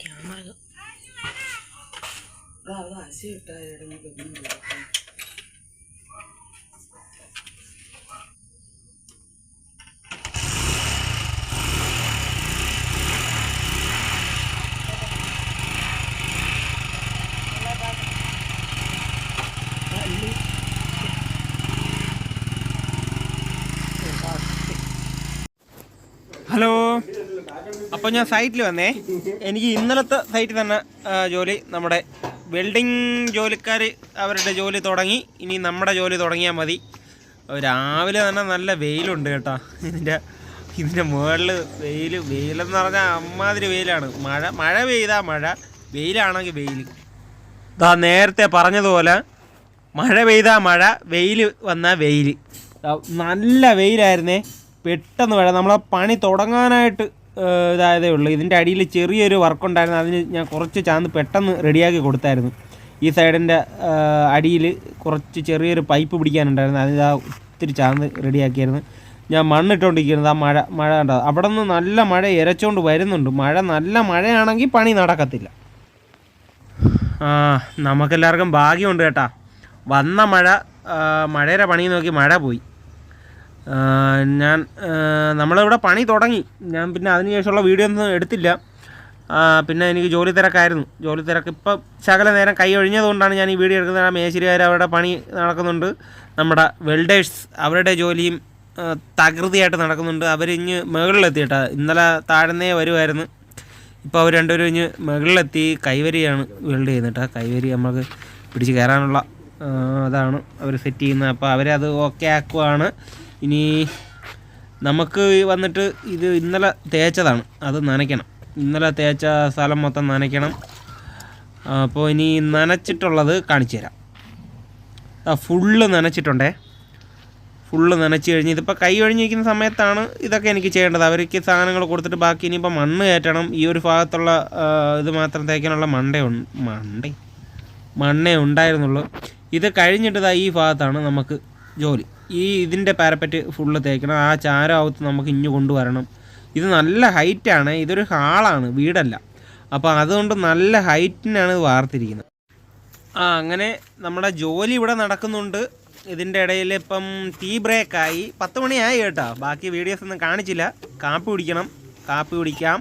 Camera hello അപ്പോൾ ഞാൻ സൈറ്റിൽ വന്നേ. എനിക്ക് ഇന്നലത്തെ സൈറ്റിൽ തന്നെ ജോലി നമ്മുടെ വെൽഡിങ് ജോലിക്കാർ അവരുടെ ജോലി തുടങ്ങി. ഇനി നമ്മുടെ ജോലി തുടങ്ങിയാൽ മതി. രാവിലെ തന്നെ നല്ല വെയിലുണ്ട് കേട്ടോ. ഇതിന്റെ ഇതിന്റെ മുകളിൽ വെയിൽ വെയിലെന്ന് പറഞ്ഞാൽ അമ്മാതിരി വെയിലാണ്. മഴ മഴ പെയ്താൽ മഴ വെയിലാണെങ്കിൽ വെയിൽ ഇതാ നേരത്തെ പറഞ്ഞതുപോലെ മഴ പെയ്താൽ മഴ വെയിൽ വന്നാൽ വെയിൽ നല്ല വെയിലായിരുന്നേ. പെട്ടെന്ന് മഴ. നമ്മളെ പണി തുടങ്ങാനായിട്ട് ഇതായതേ ഉള്ളൂ. ഇതിന്റെ അടിയിൽ ചെറിയൊരു വർക്ക് ഉണ്ടായിരുന്നു. അതിന് ഞാൻ കുറച്ച് ചാന്ന് പെട്ടെന്ന് റെഡിയാക്കി കൊടുത്തായിരുന്നു. ഈ സൈഡിന്റെ അടിയിൽ കുറച്ച് ചെറിയൊരു പൈപ്പ് പിടിക്കാനുണ്ടായിരുന്നു. അതിന് ആ ഒത്തിരി ചാന്ന് റെഡിയാക്കിയായിരുന്നു ഞാൻ മണ്ണിട്ടുകൊണ്ടിരിക്കുന്നത് ആ മഴ മഴ കണ്ടോ? അവിടെ നിന്ന് നല്ല മഴ ഇരച്ചുകൊണ്ട് വരുന്നുണ്ട്. മഴ നല്ല മഴയാണെങ്കിൽ പണി നടക്കത്തില്ല. ആ നമുക്കെല്ലാവർക്കും ഭാഗ്യമുണ്ട് കേട്ടാ. വന്ന മഴ മഴയുടെ പണി നോക്കി മഴ പോയി. ഞാൻ നമ്മളിവിടെ പണി തുടങ്ങി. ഞാൻ പിന്നെ അതിനുശേഷമുള്ള വീഡിയോ ഒന്നും എടുത്തില്ല. പിന്നെ എനിക്ക് ജോലി തിരക്കായിരുന്നു. ജോലി തിരക്ക് ഇപ്പം ശകല നേരം കൈ ഒഴിഞ്ഞതുകൊണ്ടാണ് ഞാൻ ഈ വീഡിയോ എടുക്കുന്നത്. ആ മേശരികാർ അവരുടെ പണി നടക്കുന്നുണ്ട്. നമ്മുടെ വെൽഡേഴ്സ് അവരുടെ ജോലിയും തകൃതിയായിട്ട് നടക്കുന്നുണ്ട്. അവരിഞ്ഞ് മുകളിലെത്തി കേട്ടോ. ഇന്നലെ താഴ്ന്നേ വരുമായിരുന്നു ഇപ്പോൾ അവർ രണ്ടുപേരും ഇഞ്ഞ് മുകളിലെത്തി കൈവരിയാണ് വെൽഡ് ചെയ്യുന്നത് കേട്ടോ. കൈവരി നമുക്ക് പിടിച്ച് കയറാനുള്ള അതാണ് അവർ സെറ്റ് ചെയ്യുന്നത്. അപ്പോൾ അവരത് ഓക്കെ ആക്കുവാണ്. ഇനി നമുക്ക് വന്നിട്ട് ഇത് ഇന്നലെ തേച്ചതാണ്. അത് നനയ്ക്കണം. ഇന്നലെ തേച്ച സ്ഥലം മൊത്തം നനയ്ക്കണം. അപ്പോൾ ഇനി നനച്ചിട്ടുള്ളത് കാണിച്ചു തരാം. ഫുള്ള് നനച്ചിട്ടുണ്ടേ. ഫുള്ള് നനച്ച് കഴിഞ്ഞ് ഇതിപ്പോൾ കൈ ഒഴിഞ്ഞിരിക്കുന്ന സമയത്താണ് ഇതൊക്കെ എനിക്ക് ചെയ്യേണ്ടത്. അവർക്ക് സാധനങ്ങൾ കൊടുത്തിട്ട് ബാക്കി ഇനിയിപ്പോൾ മണ്ണ് കയറ്റണം. ഈ ഒരു ഭാഗത്തുള്ള ഇത് മാത്രം തേക്കാനുള്ള മണ്ടേ മണ്ടേ? മണ്ണേ ഉണ്ടായിരുന്നുള്ളൂ. ഇത് കഴിഞ്ഞിട്ട് ഈ ഭാഗത്താണ് നമുക്ക് ജോലി. ഈ ഇതിന്റെ പാരപ്പറ്റ് ഫുള്ള് തേക്കണം. ആ ചാരമാകത്ത് നമുക്ക് ഇഞ്ഞു കൊണ്ടുവരണം. ഇത് നല്ല ഹൈറ്റാണ് ഇതൊരു ഹാളാണ് വീടല്ല. അപ്പോൾ അതുകൊണ്ട് നല്ല ഹൈറ്റിനാണ് ഇത് വാർത്തിരിക്കുന്നത്. ആ അങ്ങനെ നമ്മുടെ ജോലി ഇവിടെ നടക്കുന്നുണ്ട്. ഇതിന്റെ ഇടയിൽ ഇപ്പം ടീ ബ്രേക്കായി പത്ത് മണിയായി കേട്ടോ. ബാക്കി വീഡിയോസ് ഒന്നും കാണിച്ചില്ല. കാപ്പി കുടിക്കണം. കാപ്പി കുടിക്കാം.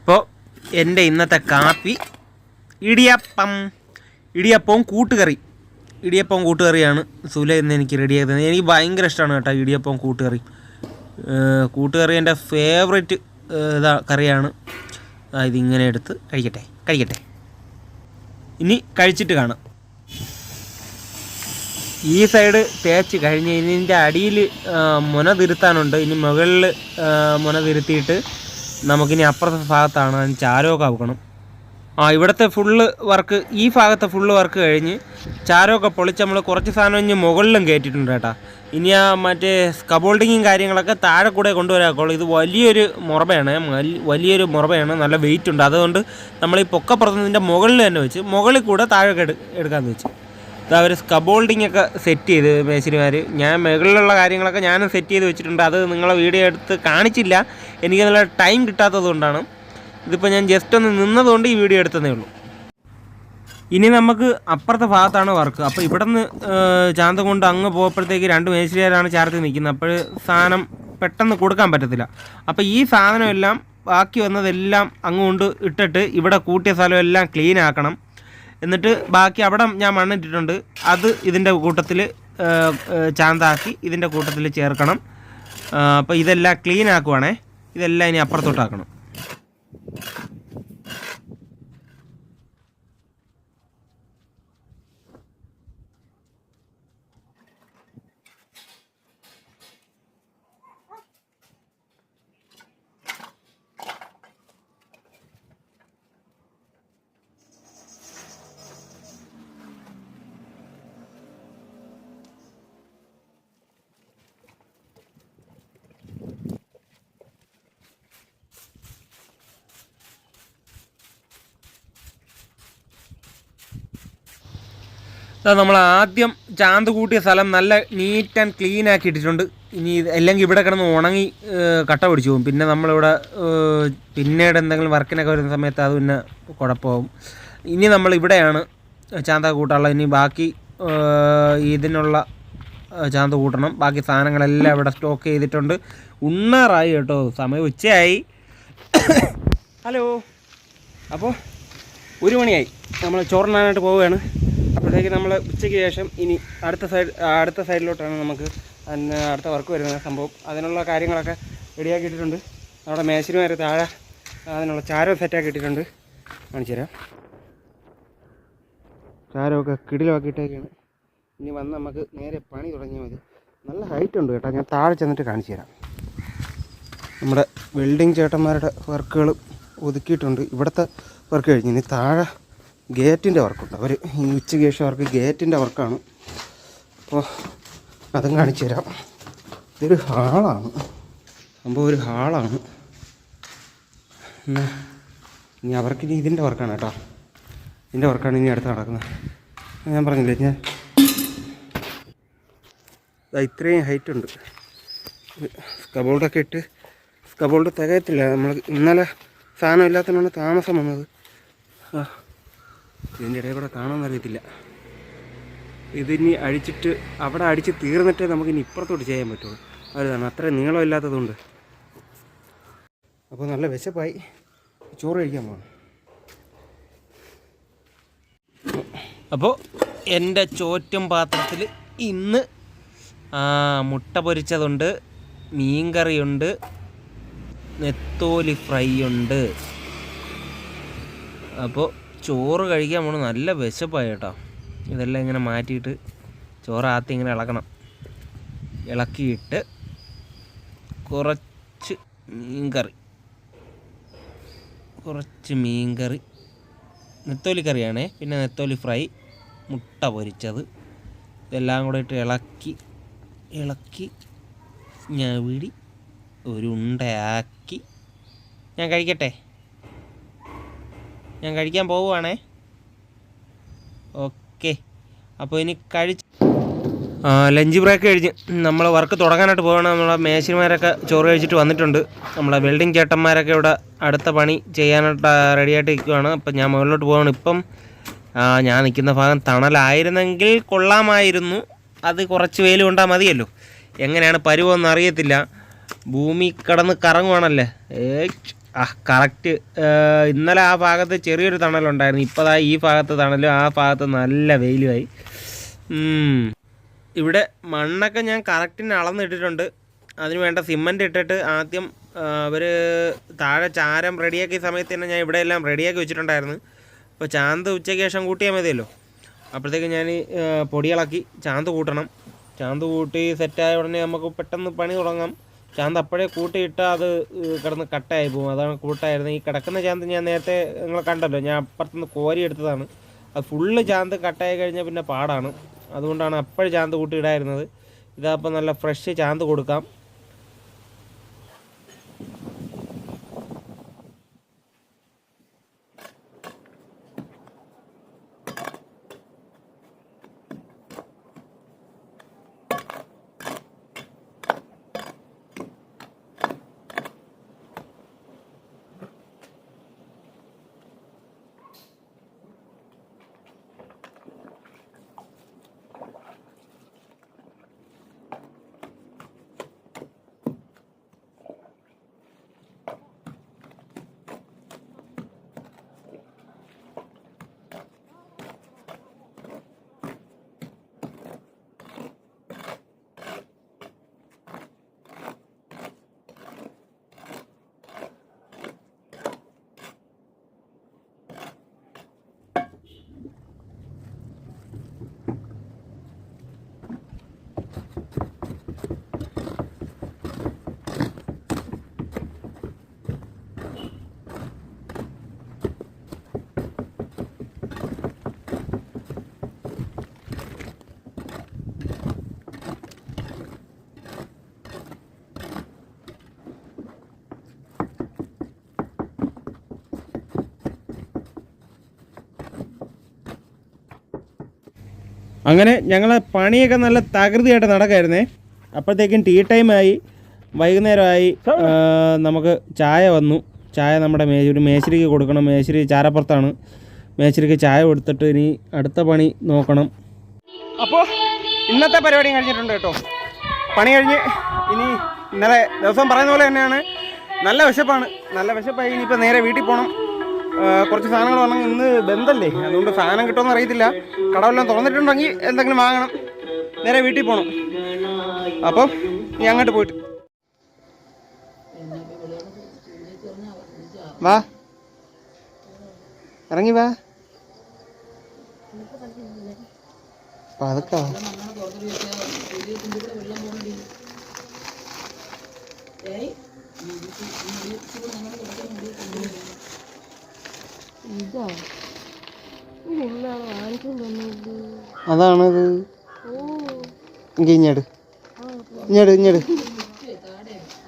ഇപ്പോൾ എന്റെ ഇന്നത്തെ കാപ്പി. ഇടിയപ്പം. ഇടിയപ്പവും കൂട്ടുകറി. ഇടിയപ്പവും കൂട്ടുകറിയാണ് സുല ഇന്ന് എനിക്ക് റെഡിയാക്കി തന്നത്. എനിക്ക് ഭയങ്കര ഇഷ്ടമാണ് കേട്ടോ ഇടിയപ്പം കൂട്ടുകറി. കൂട്ടുകറി എന്റെ ഫേവറേറ്റ് ഇതാ കറിയാണ്. ഇതിങ്ങനെ എടുത്ത് കഴിക്കട്ടെ കഴിക്കട്ടെ. ഇനി കഴിച്ചിട്ട് കാണാം. ഈ സൈഡ് തേച്ച് കഴിഞ്ഞ് ഇതിന്റെ അടിയിൽ മുന തിരുത്താനുണ്ട്. ഇനി മുകളിൽ മുന തിരുത്തിയിട്ട് നമുക്കിനി അപ്പുറത്തെ ഭാഗത്താണ് ചാരമൊക്കെ ആക്കണം ആ ഇവിടുത്തെ ഫുള്ള് വർക്ക് ഈ ഭാഗത്തെ ഫുള്ള് വർക്ക് കഴിഞ്ഞ് ചാരമൊക്കെ പൊളിച്ച് നമ്മൾ കുറച്ച് സാധനം ഇനി മുകളിലും കയറ്റിയിട്ടുണ്ട് കേട്ടോ. ഇനി ആ മറ്റേ സ്കബോൾഡിങ്ങും കാര്യങ്ങളൊക്കെ താഴെ കൂടെ കൊണ്ടുവരാക്കുള്ളൂ ഇത് വലിയൊരു മുറബയാണ് വലിയൊരു മുറബയാണ് നല്ല വെയിറ്റ് ഉണ്ട്. അതുകൊണ്ട് നമ്മൾ ഈ പൊക്കപ്പുറത്തിന്റെ മുകളിൽ തന്നെ വെച്ച് മുകളിൽ കൂടെ താഴെ എടു എടുക്കാമെന്ന് വെച്ച്. ഇത് അവർ സ്കബോൾഡിങ്ങൊക്കെ സെറ്റ് ചെയ്ത് മേശരിമാർ ഞാൻ മുകളിലുള്ള കാര്യങ്ങളൊക്കെ ഞാനും സെറ്റ് ചെയ്ത് വെച്ചിട്ടുണ്ട്. അത് നിങ്ങളെ വീഡിയോ എടുത്ത് കാണിച്ചില്ല. എനിക്ക് നല്ല ടൈം കിട്ടാത്തത് കൊണ്ടാണ് ഇതിപ്പോൾ ഞാൻ ജസ്റ്റ് ഒന്ന് നിന്നതുകൊണ്ട് ഈ വീഡിയോ എടുത്തതേ ഉള്ളൂ. ഇനി നമുക്ക് അപ്പുറത്തെ ഭാഗത്താണ് വർക്ക്. അപ്പോൾ ഇവിടെ നിന്ന് ചാന്ത കൊണ്ട് അങ്ങ് പോകുമ്പോഴത്തേക്ക് രണ്ട് മേശിരിയാരാണ് ചാർത്തി നിൽക്കുന്നത്. അപ്പോൾ സാധനം പെട്ടെന്ന് കൊടുക്കാൻ പറ്റത്തില്ല. അപ്പോൾ ഈ സാധനമെല്ലാം ബാക്കി വന്നതെല്ലാം അങ്ങോട്ട് ഇട്ടിട്ട് ഇവിടെ കൂട്ടിയ സ്ഥലമെല്ലാം ക്ലീൻ ആക്കണം. എന്നിട്ട് ബാക്കി അവിടെ ഞാൻ മണ്ണിട്ടിട്ടുണ്ട്. അത് ഇതിന്റെ കൂട്ടത്തിൽ ചാന്താക്കി ഇതിന്റെ കൂട്ടത്തിൽ ചേർക്കണം. അപ്പോൾ ഇതെല്ലാം ക്ലീൻ ആക്കുവാണേ. ഇതെല്ലാം ഇനി അപ്പുറത്തോട്ടാക്കണം നമ്മൾ ആദ്യം ചാന്ത് കൂട്ടിയ സ്ഥലം നല്ല നീറ്റ് ആൻഡ് ക്ലീൻ ആക്കി ഇട്ടിട്ടുണ്ട്. ഇനി അല്ലെങ്കിൽ ഇവിടെ കിടന്ന് ഉണങ്ങി കട്ട പിടിച്ചു പോകും. പിന്നെ നമ്മളിവിടെ പിന്നീട് എന്തെങ്കിലും വർക്കിനൊക്കെ വരുന്ന സമയത്ത് അത് പിന്നെ കുഴപ്പമാകും ഇനി നമ്മൾ ഇവിടെയാണ് ചാന്ത കൂട്ടാനുള്ളത്. ഇനി ബാക്കി ഇതിനുള്ള ചാന്ത കൂട്ടണം. ബാക്കി സാധനങ്ങളെല്ലാം ഇവിടെ സ്റ്റോക്ക് ചെയ്തിട്ടുണ്ട്. ഉണ്ണാറായി കേട്ടോ. സമയം ഉച്ചയായി. ഹലോ. അപ്പോൾ ഒരു മണിയായി. നമ്മൾ ചോറിനാനായിട്ട് പോവുകയാണ്. അപ്പോഴത്തേക്ക് നമ്മൾ ഉച്ചയ്ക്ക് ശേഷം ഇനി അടുത്ത സൈഡ് അടുത്ത സൈഡിലോട്ടാണ് നമുക്ക് അടുത്ത വർക്ക് വരുന്ന സംഭവം. അതിനുള്ള കാര്യങ്ങളൊക്കെ റെഡിയാക്കി ഇട്ടിട്ടുണ്ട്. നമ്മുടെ വരെ താഴെ അതിനുള്ള ചാരം സെറ്റാക്കി ഇട്ടിട്ടുണ്ട്. കാണിച്ചു തരാം. ചാരമൊക്കെ കിടിലൊക്കെ ഇട്ടേക്കാണ്. ഇനി വന്ന് നമുക്ക് നേരെ പണി തുടങ്ങിയാൽ മതി. നല്ല ഹൈറ്റ് ഉണ്ട് കേട്ടോ. ഞാൻ താഴെ ചെന്നിട്ട് കാണിച്ചു തരാം. നമ്മുടെ വെൽഡിങ് ചേട്ടന്മാരുടെ വർക്കുകൾ ഒതുക്കിയിട്ടുണ്ട്. ഇവിടുത്തെ വർക്ക് കഴിഞ്ഞ്. ഇനി താഴെ ഗേറ്റിന്റെ വർക്കുണ്ട്. അവർ ഈ ഉച്ചയ്ക്ക് ശേഷം അവർക്ക് ഗേറ്റിന്റെ വർക്കാണ്. അപ്പോൾ അതും കാണിച്ചു തരാം. ഇതൊരു ഹാളാണ്. സംഭവം ഒരു ഹാളാണ്. ഇനി അവർക്ക് ഇനി ഇതിന്റെ വർക്കാണ് കേട്ടോ. ഇതിന്റെ വർക്കാണ് ഇനി അടുത്ത് നടക്കുന്നത്. ഞാൻ പറഞ്ഞില്ലേ ഞാൻ ഇത്രയും ഹൈറ്റ് ഉണ്ട്. സ്കബോൾഡൊക്കെ ഇട്ട് സ്കബോൾഡ് തികയത്തില്ല. നമ്മൾ ഇന്നലെ സാധനം ഇല്ലാത്തതിനാണ് താമസം വന്നത്. ആ ഇതിന്റെ ഇടയിൽ കൂടെ കാണാൻ അറിയത്തില്ല. ഇതിനി അഴിച്ചിട്ട് അവിടെ അടിച്ച് തീർന്നിട്ടേ നമുക്ക് ഇനി ഇപ്പുറത്തോട്ട് ചെയ്യാൻ പറ്റുള്ളൂ. അതാണ് അത്രയും നീളമില്ലാത്തതുകൊണ്ട് അപ്പോൾ നല്ല വിശപ്പായി. ചോറ് കഴിക്കാൻ പോകണം അപ്പോൾ എന്റെ ചോറ്റും പാത്രത്തിൽ ഇന്ന് മുട്ട പൊരിച്ചതുണ്ട് മീൻകറിയുണ്ട് നെത്തോലി ഫ്രൈ ഉണ്ട് അപ്പോൾ ചോറ് കഴിക്കാൻ പോണ നല്ല വിശപ്പായി കേട്ടോ. ഇതെല്ലാം ഇങ്ങനെ മാറ്റിയിട്ട് ചോറ് ഇങ്ങനെ ഇളക്കണം. ഇളക്കിയിട്ട് കുറച്ച് മീൻകറി. കുറച്ച് മീൻകറി. നെത്തോലി കറിയാണേ. പിന്നെ നെത്തോലി ഫ്രൈ മുട്ട പൊരിച്ചത്. ഇതെല്ലാം കൂടെ ഇട്ട് ഇളക്കി ഇളക്കി ഞവിടി ഒരു ഉണ്ടയാക്കി. ഞാൻ കഴിക്കട്ടെ? ഞാൻ കഴിക്കാൻ പോവുകയാണേ ഓക്കെ. അപ്പോൾ ഇനി കഴിച്ച് ലഞ്ച് ബ്രേക്ക് കഴിഞ്ഞ് നമ്മൾ വർക്ക് തുടങ്ങാനായിട്ട് പോകണം നമ്മളെ മേശിരിമാരൊക്കെ ചോറ് കഴിച്ചിട്ട് വന്നിട്ടുണ്ട്. നമ്മളെ വെൽഡിങ് ചേട്ടന്മാരൊക്കെ ഇവിടെ അടുത്ത പണി ചെയ്യാനായിട്ട് റെഡിയായിട്ട് നിൽക്കുകയാണ് അപ്പം ഞാൻ മുകളിലോട്ട് പോകണം ഇപ്പം ഞാൻ നിൽക്കുന്ന ഭാഗം തണലായിരുന്നെങ്കിൽ കൊള്ളാമായിരുന്നു. അത് കുറച്ച് വെയിൽ കൊണ്ടാൽ മതിയല്ലോ. എങ്ങനെയാണ് പരുവെന്ന് അറിയത്തില്ല ഭൂമി കടന്ന് കറങ്ങുവാണല്ലേ? ഏയ് ആ കറക്റ്റ് ഇന്നലെ ആ ഭാഗത്ത് ചെറിയൊരു തണലുണ്ടായിരുന്നു. ഇപ്പതാ ഈ ഭാഗത്ത് തണലും ആ ഭാഗത്ത് നല്ല വെയിലുമായി. ഇവിടെ മണ്ണൊക്കെ ഞാൻ കറക്റ്റിന് അളന്നിട്ടിട്ടുണ്ട്. അതിന് വേണ്ട സിമന്റ് ഇട്ടിട്ട് ആദ്യം അവർ താഴെ ചാരം റെഡിയാക്കിയ സമയത്ത് തന്നെ ഞാൻ ഇവിടെ എല്ലാം റെഡിയാക്കി വെച്ചിട്ടുണ്ടായിരുന്നു. അപ്പോൾ ചാന്ത് ഉച്ചയ്ക്ക് ശേഷം കൂട്ടിയാൽ മതിയല്ലോ. അപ്പോഴത്തേക്ക് ഞാൻ പൊടിയിളക്കി ചാന്ത് കൂട്ടണം. ചാന്ത് കൂട്ടി സെറ്റായ ഉടനെ നമുക്ക് പെട്ടെന്ന് പണി തുടങ്ങാം. ചാന്ത് അപ്പോഴേ കൂട്ടിയിട്ട് അത് കിടന്ന് കട്ടായി പോകും. അതാണ് കൂട്ടായിരുന്നത്. ഈ കിടക്കുന്ന ചാന്ത് ഞാൻ നേരത്തെ നിങ്ങൾ കണ്ടല്ലോ. ഞാൻ അപ്പുറത്തുനിന്ന് കോരി എടുത്തതാണ്. അത് ഫുള്ള് ചാന്ത് കട്ടായി കഴിഞ്ഞാൽ പിന്നെ പാടാണ്. അതുകൊണ്ടാണ് അപ്പോഴേ ചാന്ത് കൂട്ടിയിടായിരുന്നത് ഇതാ ഇതപ്പോൾ നല്ല ഫ്രഷ് ചാന്ത് കൊടുക്കാം. അങ്ങനെ ഞങ്ങൾ പണിയൊക്കെ നല്ല തകൃതിയായിട്ട് നടക്കായിരുന്നേ. അപ്പോഴത്തേക്കും ടീ ടൈമായി വൈകുന്നേരമായി. നമുക്ക് ചായ വന്നു. ചായ നമ്മുടെ ഒരു മേശരിക്ക് കൊടുക്കണം. മേശരി ചാരപ്പുറത്താണ്. മേശരിക്ക് ചായ കൊടുത്തിട്ട് ഇനി അടുത്ത പണി നോക്കണം. അപ്പോൾ ഇന്നത്തെ പരിപാടി കഴിഞ്ഞിട്ടുണ്ട് കേട്ടോ. പണി കഴിഞ്ഞ് ഇനി ഇന്നലെ ദിവസം പറയുന്ന പോലെ തന്നെയാണ്. നല്ല വിശപ്പാണ്. നല്ല വിശപ്പായി ഇനിയിപ്പോൾ നേരെ വീട്ടിൽ പോകണം കുറച്ച് സാധനങ്ങൾ വന്നെങ്കിൽ ഇന്ന് ബന്ധല്ലേ? അതുകൊണ്ട് സാധനം കിട്ടുമെന്ന് അറിയത്തില്ല. കടവെല്ലാം തുറന്നിട്ടുണ്ടെങ്കിൽ എന്തെങ്കിലും വാങ്ങണം. നേരെ വീട്ടിൽ പോകണം അപ്പം ഞാൻ അങ്ങോട്ട് പോയിട്ട് വാ. ഇറങ്ങി വാ. പതുക്കെ വാ. ഇതാ. അതാണത്. ഓ. ഇങ്ങ ഇഞ്ഞട് ഇഞ്ഞട് ഇഞ്ഞട്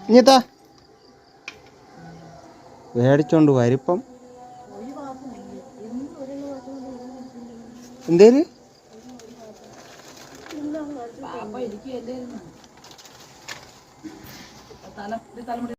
ഇഞ്ഞത്താ മേടിച്ചോണ്ട് വരിപ്പം എന്തേൽ? എനിക്ക് തല തലമുടി